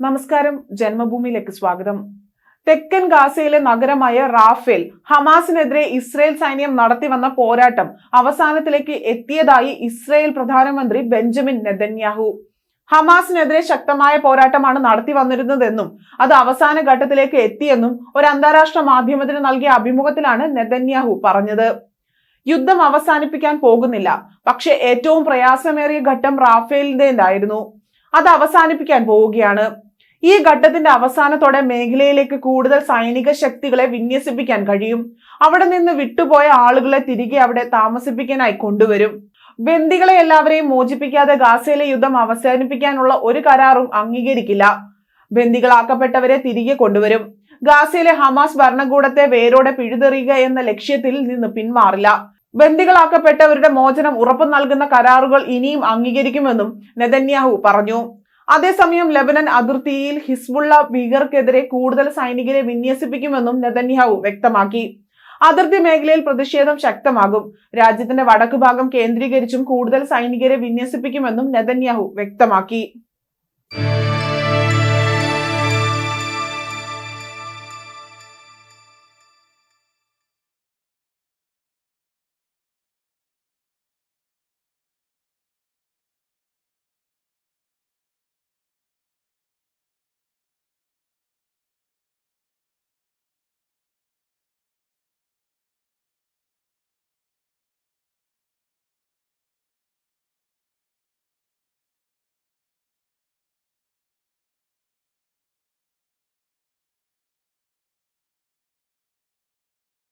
നമസ്കാരം. ജന്മഭൂമിയിലേക്ക് സ്വാഗതം. തെക്കൻ ഗാസയിലെ നഗരമായ റാഫേൽ ഹമാസിനെതിരെ ഇസ്രയേൽ സൈന്യം നടത്തിവന്ന പോരാട്ടം അവസാനത്തിലേക്ക് എത്തിയതായി ഇസ്രയേൽ പ്രധാനമന്ത്രി ബെഞ്ചമിൻ നെതന്യാഹു. ഹമാസിനെതിരെ ശക്തമായ പോരാട്ടമാണ് നടത്തി വന്നിരുന്നതെന്നും അത് അവസാന ഘട്ടത്തിലേക്ക് എത്തിയെന്നും ഒരു അന്താരാഷ്ട്ര മാധ്യമത്തിന് നൽകിയ അഭിമുഖത്തിലാണ് നെതന്യാഹു പറഞ്ഞത്. യുദ്ധം അവസാനിപ്പിക്കാൻ പോകുന്നില്ല. പക്ഷെ ഏറ്റവും പ്രയാസമേറിയ ഘട്ടം റാഫേലിന്റേതായിരുന്നു. അത് അവസാനിപ്പിക്കാൻ പോവുകയാണ്. ഈ ഘട്ടത്തിന്റെ അവസാനത്തോടെ മേഖലയിലേക്ക് കൂടുതൽ സൈനിക ശക്തികളെ വിന്യസിപ്പിക്കാൻ കഴിയും. അവിടെ നിന്ന് വിട്ടുപോയ ആളുകളെ തിരികെ അവിടെ താമസിപ്പിക്കാനായി കൊണ്ടുവരും. ബന്ദികളെ എല്ലാവരെയും മോചിപ്പിക്കാതെ ഗാസയിലെ യുദ്ധം അവസാനിപ്പിക്കാനുള്ള ഒരു കരാറും അംഗീകരിക്കില്ല. ബന്ദികളാക്കപ്പെട്ടവരെ തിരികെ കൊണ്ടുവരും. ഗാസയിലെ ഹമാസ് ഭരണകൂടത്തെ വേരോടെ പിഴുതെറിയുക എന്ന ലക്ഷ്യത്തിൽ നിന്ന് പിന്മാറില്ല. ബന്ദികളാക്കപ്പെട്ടവരുടെ മോചനം ഉറപ്പു നൽകുന്ന കരാറുകൾ ഇനിയും അംഗീകരിക്കുമെന്നും നെതന്യാഹു പറഞ്ഞു. അതേസമയം ലബനൻ അതിർത്തിയിൽ ഹിസ്ബുള്ള ഭീകർക്കെതിരെ കൂടുതൽ സൈനികരെ വിന്യസിപ്പിക്കുമെന്നും നെതന്യാഹു വ്യക്തമാക്കി. അതിർത്തി മേഖലയിൽ പ്രതിഷേധം ശക്തമാകും. രാജ്യത്തിന്റെ വടക്കു ഭാഗം കേന്ദ്രീകരിച്ചും കൂടുതൽ സൈനികരെ വിന്യസിപ്പിക്കുമെന്നും നെതന്യാഹു വ്യക്തമാക്കി.